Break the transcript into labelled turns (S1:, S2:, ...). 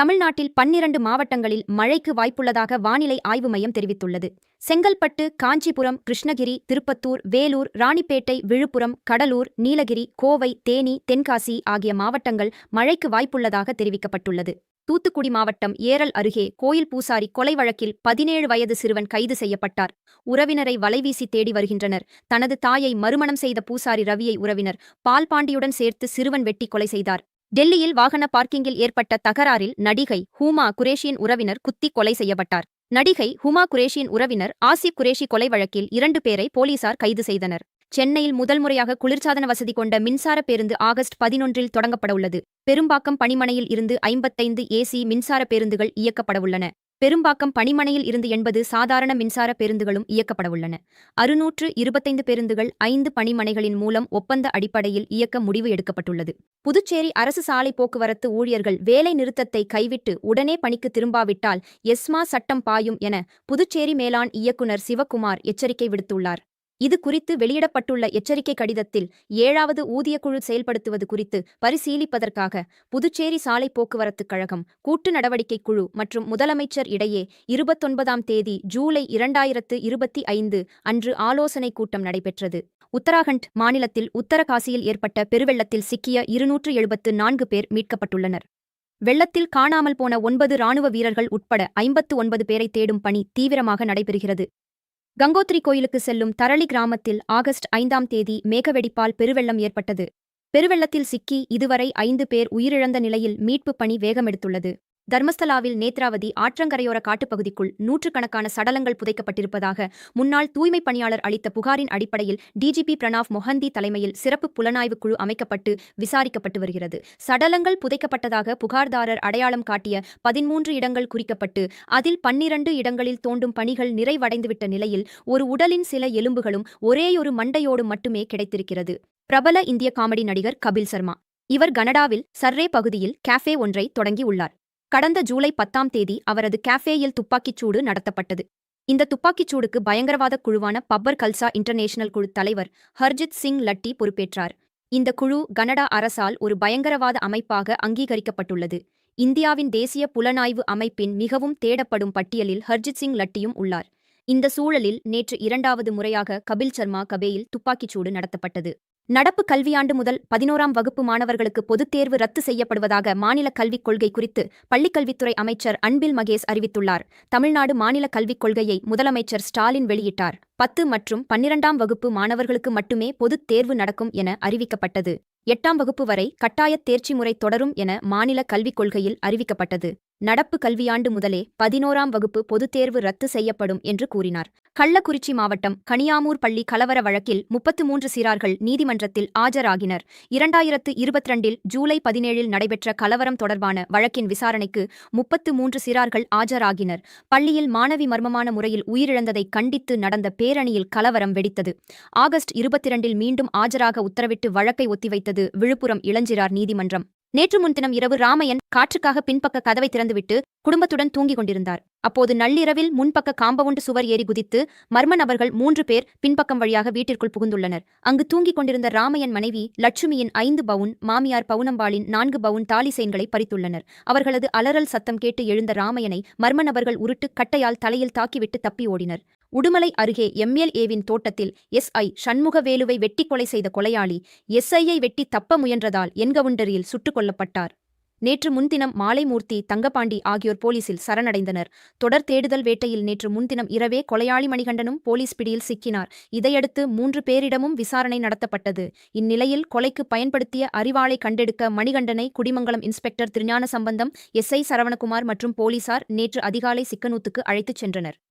S1: தமிழ்நாட்டில் பன்னிரண்டு மாவட்டங்களில் மழைக்கு வாய்ப்புள்ளதாக வானிலை ஆய்வு மையம் தெரிவித்துள்ளது. செங்கல்பட்டு காஞ்சிபுரம் கிருஷ்ணகிரி திருப்பத்தூர் வேலூர் ராணிப்பேட்டை விழுப்புரம் கடலூர் நீலகிரி கோவை தேனி தென்காசி ஆகிய மாவட்டங்கள் மழைக்கு வாய்ப்புள்ளதாக தெரிவிக்கப்பட்டுள்ளது. தூத்துக்குடி மாவட்டம் ஏரல் அருகே கோயில் பூசாரி கொலை வழக்கில் பதினேழு வயது சிறுவன் கைது செய்யப்பட்டார். உறவினரை வலைவீசி தேடி வருகின்றனர். தனது தாயை மறுமணம் செய்த பூசாரி ரவியை உறவினர் பால்பாண்டியுடன் சேர்த்து சிறுவன் வெட்டி கொலை செய்தார். டெல்லியில் வாகன பார்க்கிங்கில் ஏற்பட்ட தகராறில் நடிகை ஹூமா குரேஷியின் உறவினர் குத்தி கொலை செய்யப்பட்டார். நடிகை ஹுமா குரேஷியின் உறவினர் ஆசிப் குரேஷி கொலை வழக்கில் இரண்டு பேரை போலீசார் கைது செய்தனர். சென்னையில் முதல் முறையாக குளிர்சாதன வசதி கொண்ட மின்சார பேருந்து ஆகஸ்ட் பதினொன்றில் தொடங்கப்படவுள்ளது. பெரும்பாக்கம் பணிமனையில் இருந்து ஐம்பத்தைந்து ஏசி மின்சார பேருந்துகள் இயக்கப்படவுள்ளன. பெரும்பாக்கம் பணிமனையில் இருந்து எண்பது சாதாரண மின்சார பேருந்துகளும் இயக்கப்படவுள்ளன. அறுநூற்று இருபத்தைந்து பேருந்துகள் ஐந்து பணிமனைகளின் மூலம் ஒப்பந்த அடிப்படையில் இயக்க முடிவு எடுக்கப்பட்டுள்ளது. புதுச்சேரி அரசு சாலை போக்குவரத்து ஊழியர்கள் வேலை நிறுத்தத்தை கைவிட்டு உடனே பணிக்கு திரும்பாவிட்டால் எஸ்மா சட்டம் பாயும் என புதுச்சேரி மேலாண் இயக்குநர் சிவக்குமார் எச்சரிக்கை விடுத்துள்ளார். இது குறித்து வெளியிடப்பட்டுள்ள எச்சரிக்கை கடிதத்தில் ஏழாவது ஊதியக்குழு செயல்படுத்துவது குறித்து பரிசீலிப்பதற்காக புதுச்சேரி சாலை போக்குவரத்துக் கழகம் கூட்டு நடவடிக்கை குழு மற்றும் முதலமைச்சர் இடையே இருபத்தொன்பதாம் தேதி ஜூலை இரண்டாயிரத்து இருபத்தி ஐந்து அன்று ஆலோசனைக் கூட்டம் நடைபெற்றது. உத்தராகண்ட் மாநிலத்தில் உத்தரகாசியில் ஏற்பட்ட பெருவெள்ளத்தில் சிக்கிய இருநூற்று எழுபத்து நான்கு பேர் மீட்கப்பட்டுள்ளனர். வெள்ளத்தில் காணாமல் போன ஒன்பது ராணுவ வீரர்கள் உட்பட ஐம்பத்து ஒன்பது பேரை தேடும் பணி தீவிரமாக நடைபெறுகிறது. கங்கோத்ரி கோயிலுக்கு செல்லும் தரளி கிராமத்தில் ஆகஸ்ட் ஐந்தாம் தேதி மேகவெடிப்பால் பெருவெள்ளம் ஏற்பட்டது. பெருவெள்ளத்தில் சிக்கி இதுவரை ஐந்து பேர் உயிரிழந்த நிலையில் மீட்புப் பணி வேகமெடுத்துள்ளது. தர்மஸ்தலாவில் நேத்ராவதி ஆற்றங்கரையோர காட்டுப்பகுதிக்குள் நூற்றுக்கணக்கான சடலங்கள் புதைக்கப்பட்டிருப்பதாக முன்னாள் தூய்மைப் பணியாளர் அளித்த புகாரின் அடிப்படையில் டிஜிபி பிரணாப் மொஹந்தி தலைமையில் சிறப்பு புலனாய்வு குழு அமைக்கப்பட்டு விசாரிக்கப்பட்டு வருகிறது. சடலங்கள் புதைக்கப்பட்டதாக புகார்தாரர் அடையாளம் காட்டிய பதிமூன்று இடங்கள் குறிக்கப்பட்டு அதில் பன்னிரண்டு இடங்களில் தோண்டும் பணிகள் நிறைவடைந்துவிட்ட நிலையில் ஒரு உடலின் சில எலும்புகளும் ஒரேயொரு மண்டையோடும் மட்டுமே கிடைத்திருக்கிறது. பிரபல இந்திய காமெடி நடிகர் கபில் சர்மா. இவர் கனடாவில் சர்ரே பகுதியில் கேஃபே ஒன்றை தொடங்கியுள்ளார். கடந்த ஜூலை பத்தாம் தேதி அவரது கேஃபேயில் துப்பாக்கிச் சூடு நடத்தப்பட்டது. இந்த துப்பாக்கிச் சூடுக்கு பயங்கரவாத குழுவான பப்பர் கல்சா இன்டர்நேஷனல் குழு தலைவர் ஹர்ஜித் சிங் லட்டி பொறுப்பேற்றார். இந்த குழு கனடா அரசால் ஒரு பயங்கரவாத அமைப்பாக அங்கீகரிக்கப்பட்டுள்ளது. இந்தியாவின் தேசிய புலனாய்வு அமைப்பின் மிகவும் தேடப்படும் பட்டியலில் ஹர்ஜித் சிங் லட்டியும் உள்ளார். இந்த சூழலில் நேற்று இரண்டாவது முறையாக கபில் சர்மா கபேயில் துப்பாக்கிச் சூடு நடத்தப்பட்டது. நடப்பு கல்வியாண்டு முதல் பதினோராம் வகுப்பு மாணவர்களுக்கு பொதுத் தேர்வு ரத்து செய்யப்படுவதாக மாநில கல்விக் கொள்கை குறித்து பள்ளிக்கல்வித்துறை அமைச்சர் அன்பில் மகேஷ் அறிவித்துள்ளார். தமிழ்நாடு மாநில கல்விக் கொள்கையை முதலமைச்சர் ஸ்டாலின் வெளியிட்டார். பத்து மற்றும் பன்னிரண்டாம் வகுப்பு மாணவர்களுக்கு மட்டுமே பொதுத் தேர்வு நடக்கும் என அறிவிக்கப்பட்டது. எட்டாம் வகுப்பு வரை கட்டாயத் தேர்ச்சி முறை தொடரும் என மாநில கல்விக் கொள்கையில் அறிவிக்கப்பட்டது. நடப்பு கல்வியாண்டு முதலே பதினோராம் வகுப்பு பொதுத் தேர்வு ரத்து செய்யப்படும் என்று கூறினார். கள்ளக்குறிச்சி மாவட்டம் கனியாமூர் பள்ளி கலவர வழக்கில் முப்பத்து மூன்று சிறார்கள் நீதிமன்றத்தில் ஆஜராகினர். இரண்டாயிரத்து இருபத்திரண்டில் ஜூலை பதினேழில் நடைபெற்ற கலவரம் தொடர்பான வழக்கின் விசாரணைக்கு முப்பத்து மூன்று சிறார்கள் ஆஜராகினர். பள்ளியில் மாணவி மர்மமான முறையில் உயிரிழந்ததை கண்டித்து நடந்த பேரணியில் கலவரம் வெடித்தது. ஆகஸ்ட் இருபத்திரண்டில் மீண்டும் ஆஜராக உத்தரவிட்டு வழக்கை ஒத்திவைத்தது விழுப்புரம் இளஞ்சிறார் நீதிமன்றம். நேற்று முன்தினம் இரவு ராமையன் காற்றுக்காக பின்பக்க கதவை திறந்துவிட்டு குடும்பத்துடன் தூங்கிக் கொண்டிருந்தார். அப்போது நள்ளிரவில் முன்பக்க காம்பவுண்டு சுவர் ஏறி குதித்து மர்ம நபர்கள் மூன்று பேர் பின்பக்கம் வழியாக வீட்டிற்குள் புகுந்துள்ளனர். அங்கு தூங்கிக் கொண்டிருந்த ராமையன் மனைவி லட்சுமியின் ஐந்து பவுன் மாமியார் பவுனம்பாளின் நான்கு பவுன் தாலி செயின்களை பறித்துள்ளனர். அவர்களது அலறல் சத்தம் கேட்டு எழுந்த ராமையனை மர்ம நபர்கள் உருட்டு கட்டையால் தலையில் தாக்கிவிட்டு தப்பி ஓடினர். உடுமலை அருகே எம்எல்ஏவின் தோட்டத்தில் எஸ்ஐ சண்முகவேலுவை வெட்டி கொலை செய்த கொலையாளி எஸ்ஐயை வெட்டி தப்ப முயன்றதால் என்கவுண்டரில் சுட்டுக் கொல்லப்பட்டார். நேற்று முன்தினம் மாலைமூர்த்தி தங்கபாண்டி ஆகியோர் போலீசில் சரணடைந்தனர். தொடர் தேடுதல் வேட்டையில் நேற்று முன்தினம் இரவே கொலையாளி மணிகண்டனும் போலீஸ் பிடியில் சிக்கினார். இதையடுத்து மூன்று பேரிடமும் விசாரணை நடத்தப்பட்டது. இந்நிலையில் கொலைக்கு பயன்படுத்திய அறிவாளை கண்டெடுக்க மணிகண்டனை குடிமங்கலம் இன்ஸ்பெக்டர் திருஞான சம்பந்தம் எஸ்ஐ சரவணகுமார் மற்றும் போலீசார் நேற்று அதிகாலை சிக்கனூத்துக்கு அழைத்துச் சென்றனர்.